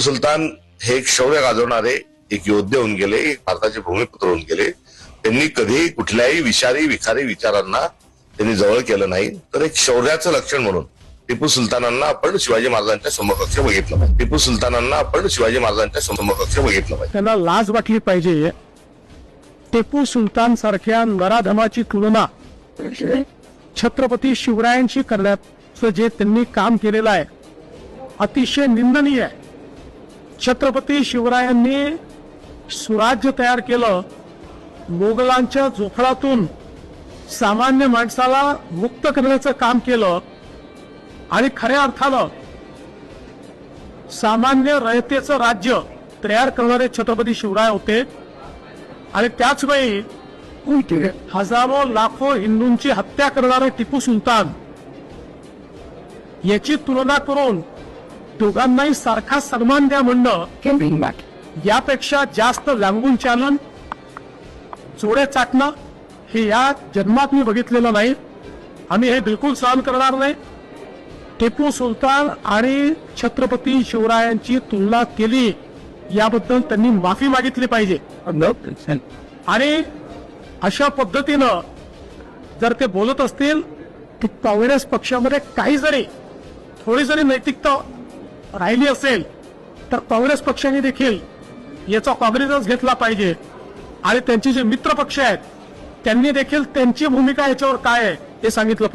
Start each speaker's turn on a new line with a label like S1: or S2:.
S1: टिपू सुलतान हे एक शौर्य गाजवणारे एक योद्धे होऊन गेले एक भारताचे भूमिपुत्र होऊन गेले. त्यांनी कधीही कुठल्याही विषारी विखारी विचारांना त्यांनी जवळ केलं नाही. तर एक शौर्याचं लक्षण म्हणून टिपू सुलतानांना आपण शिवाजी महाराजांच्या समकक्ष बघितलं पाहिजे. टिपू सुलतानांना आपण शिवाजी महाराजांच्या समकक्ष बघितलं पाहिजे.
S2: त्यांना लाज वाटली पाहिजे. टिपू सुलतान सारख्या नराधमाची तुलना छत्रपती शिवरायांशी करण्याचं जे त्यांनी काम केलेलं आहे अतिशय निंदनीय आहे. छत्रपती शिवरायांनी सुराज्य तयार केलं. मोगलांच्या जोखडातून सामान्य माणसाला मुक्त करण्याचं काम केलं. आणि खऱ्या अर्थानं सामान्य रयतेचं राज्य तयार करणारे छत्रपती शिवराय होते. आणि त्याच वेळी हजारो लाखो हिंदूंची हत्या करणारे टिपू सुलतान याची तुलना करून दोघांनाही सारखा सन्मान द्या म्हणणं यापेक्षा जास्त लांबून चालन. चोडे चाटणं हे या जन्मात मी बघितलेलं नाही. आम्ही हे बिलकुल सहन करणार नाही. टिपू सुलतान आणि छत्रपती शिवरायांची तुलना केली याबद्दल त्यांनी माफी मागितली पाहिजे. आणि अशा पद्धतीनं जर ते बोलत असतील की काँग्रेस पक्षामध्ये काही जरी थोडी जरी नैतिकता राहिली असेल तर काँग्रेस पक्षाने देखील याचा काँग्रेसच घेतला पाहिजे. आणि त्यांचे जे मित्र पक्ष आहेत त्यांनी देखील त्यांची भूमिका याच्यावर काय आहे हे सांगितलं पाहिजे.